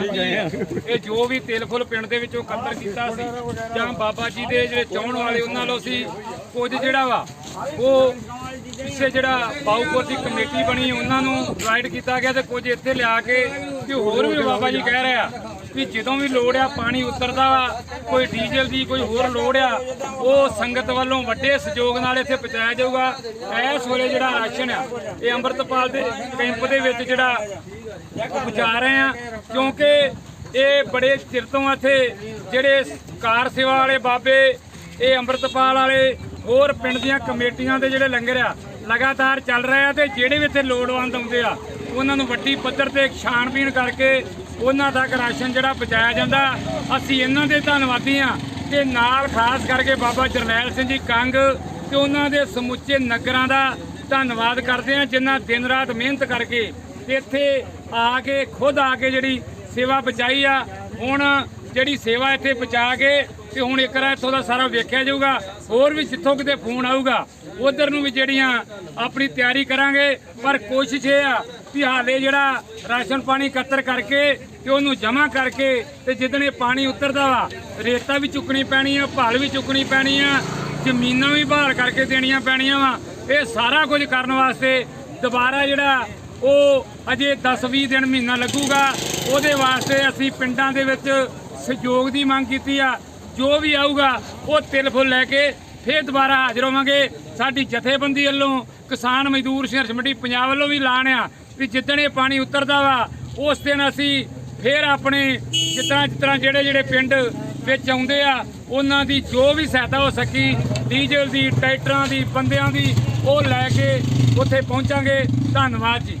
ਇਹ ਜੋ ਵੀ ਤਿਲ ਫੁੱਲ ਪਿੰਡ ਦੇ ਵਿੱਚੋਂ ਇਕੱਤਰ ਕੀਤਾ ਸੀ, ਜਾਂ ਬਾਬਾ ਜੀ ਦੇ ਜਿਹੜੇ ਚਾਹਣ ਵਾਲੇ ਉਹਨਾਂ ਵੱਲੋਂ ਸੀ, ਕੁਝ ਜਿਹੜਾ ਵਾ, ਉਹ ਪਿੱਛੇ ਜਿਹੜਾ ਬਾਉਪੁਰ ਦੀ ਕਮੇਟੀ ਬਣੀ, ਉਹਨਾਂ ਨੂੰ ਡਿਵਾਈਡ ਕੀਤਾ ਗਿਆ ਤੇ ਕੁਝ ਇੱਥੇ ਲਿਆ ਕੇ ਕਿ ਹੋਰ ਬਾਬਾ ਜੀ ਕਹਿ ਰਿਹਾ ਆ ਕਿ ਜਦੋਂ ਵੀ ਲੋੜ ਆ, ਪਾਣੀ ਉਤਰਦਾ ਵਾ, ਕੋਈ ਡੀਜ਼ਲ ਦੀ ਕੋਈ ਹੋਰ ਲੋੜ ਆ, ਉਹ ਸੰਗਤ ਵੱਲੋਂ ਵੱਡੇ ਸਹਿਯੋਗ ਨਾਲ ਇੱਥੇ ਪਹੁੰਚਾਇਆ ਜਾਊਗਾ। ਇਸ ਵੇਲੇ ਜਿਹੜਾ ਰਾਸ਼ਨ ਆ, ਇਹ ਅੰਮ੍ਰਿਤਪਾਲ ਦੇ ਕੈਂਪ ਦੇ ਵਿੱਚ ਜਿਹੜਾ ਪਹੁੰਚਾ ਰਹੇ ਆ, ਕਿਉਂਕਿ ਇਹ ਬੜੇ ਚਿਰ ਤੋਂ ਇੱਥੇ ਜਿਹੜੇ ਕਾਰ ਸੇਵਾ ਵਾਲੇ ਬਾਬੇ, ਇਹ ਅੰਮ੍ਰਿਤਪਾਲ ਵਾਲੇ, ਹੋਰ ਪਿੰਡ ਦੀਆਂ ਕਮੇਟੀਆਂ ਦੇ ਜਿਹੜੇ ਲੰਗਰ ਆ, ਲਗਾਤਾਰ ਚੱਲ ਰਹੇ ਆ ਤੇ ਜਿਹੜੇ ਵੀ ਇੱਥੇ ਲੋੜਵੰਦ ਆਉਂਦੇ ਆ ਉਹਨਾਂ ਨੂੰ ਵੱਡੀ ਪੱਧਰ ਤੇ ਛਾਣਬੀਣ ਕਰਕੇ ਉਹਨਾਂ ਤੱਕ ਰਾਸ਼ਨ ਜਿਹੜਾ ਪਹੁੰਚਾਇਆ ਜਾਂਦਾ। ਅਸੀਂ ਇਹਨਾਂ ਦੇ ਧੰਨਵਾਦੀ ਆ ਤੇ ਨਾਲ ਖਾਸ ਕਰਕੇ ਬਾਬਾ ਜਰਨੈਲ ਸਿੰਘ ਜੀ ਕੰਗ ਤੇ ਉਹਨਾਂ ਦੇ ਸਮੁੱਚੇ ਨਗਰਾਂ ਦਾ ਧੰਨਵਾਦ ਕਰਦੇ ਆ ਜਿਨ੍ਹਾਂ ਦਿਨ ਰਾਤ ਮਿਹਨਤ ਕਰਕੇ ਤੇ ਇੱਥੇ ਆ ਕੇ, ਖੁਦ ਆ ਕੇ ਜਿਹੜੀ ਸੇਵਾ ਬਚਾਈ ਆ। ਹੁਣ ਜਿਹੜੀ ਸੇਵਾ ਇੱਥੇ ਪਹੁੰਚਾ ਕੇ ਤੇ ਹੁਣ ਇੱਕ ਰਾ ਇੱਥੋਂ ਦਾ ਸਾਰਾ ਵੇਖਿਆ ਜਾਊਗਾ, ਹੋਰ ਵੀ ਜਿੱਥੋਂ ਕਿਤੇ ਫੋਨ ਆਊਗਾ, ਉਧਰ ਨੂੰ ਵੀ ਜਿਹੜੀਆਂ ਆਪਣੀ ਤਿਆਰੀ ਕਰਾਂਗੇ। ਪਰ ਕੋਸ਼ਿਸ਼ ਇਹ ਆ ਕਿ ਹਾਲੇ ਜਿਹੜਾ ਰਾਸ਼ਨ ਪਾਣੀ ਇਕੱਤਰ ਕਰਕੇ ਤੇ ਉਹਨੂੰ ਜਮ੍ਹਾਂ ਕਰਕੇ ਤੇ ਜਿੱਦਣ ਇਹ ਪਾਣੀ ਉਤਰਦਾ ਵਾ ਰੇਤਾ ਵੀ ਚੁੱਕਣੀ ਪੈਣੀ ਆ, ਭਾਲ ਵੀ ਚੁੱਕਣੀ ਪੈਣੀ ਆ, ਜ਼ਮੀਨਾਂ ਵੀ ਬਹਾਲ ਕਰਕੇ ਦੇਣੀਆਂ ਪੈਣੀਆਂ ਵਾ, ਇਹ ਸਾਰਾ ਕੁਝ ਕਰਨ ਵਾਸਤੇ ਦੁਬਾਰਾ ਜਿਹੜਾ ਉਹ ਅਜੇ 10-20 ਦਿਨ ਮਹੀਨਾ ਲੱਗੂਗਾ, ਉਹਦੇ ਵਾਸਤੇ ਅਸੀਂ ਪਿੰਡਾਂ ਦੇ ਵਿੱਚ ਸਹਿਯੋਗ ਦੀ ਮੰਗ ਕੀਤੀ ਆ, ਜੋ ਵੀ ਆਊਗਾ ਉਹ ਤਿਲ ਫੁੱਲ ਲੈ ਕੇ ਫੇਰ ਦੁਬਾਰਾ ਹਾਜ਼ਰ ਹੋਵਾਂਗੇ। ਸਾਡੀ ਜਥੇਬੰਦੀ ਵੱਲੋਂ ਕਿਸਾਨ ਮਜ਼ਦੂਰ ਸੰਘਰਸ਼ ਕਮੇਟੀ ਪੰਜਾਬ ਵੱਲੋਂ ਵੀ ਐਲਾਨ ਆ ਵੀ ਜਿੱਦਣ ਇਹ ਪਾਣੀ ਉਤਰਦਾ ਵਾ, ਉਸ ਦਿਨ ਅਸੀਂ ਫਿਰ ਆਪਣੇ ਜਿੱਦਾਂ ਜਿੱਦਾਂ ਜਿਹੜੇ ਜਿਹੜੇ ਪਿੰਡ ਵਿੱਚ ਆਉਂਦੇ ਆ, ਉਹਨਾਂ ਦੀ ਜੋ ਵੀ ਸਹਾਇਤਾ ਹੋ ਸਕੀ, ਡੀਜ਼ਲ ਦੀ, ਟਰੈਕਟਰਾਂ ਦੀ, ਬੰਦਿਆਂ ਦੀ, ਉਹ ਲੈ ਕੇ ਉੱਥੇ ਪਹੁੰਚਾਂਗੇ। ਧੰਨਵਾਦ ਜੀ।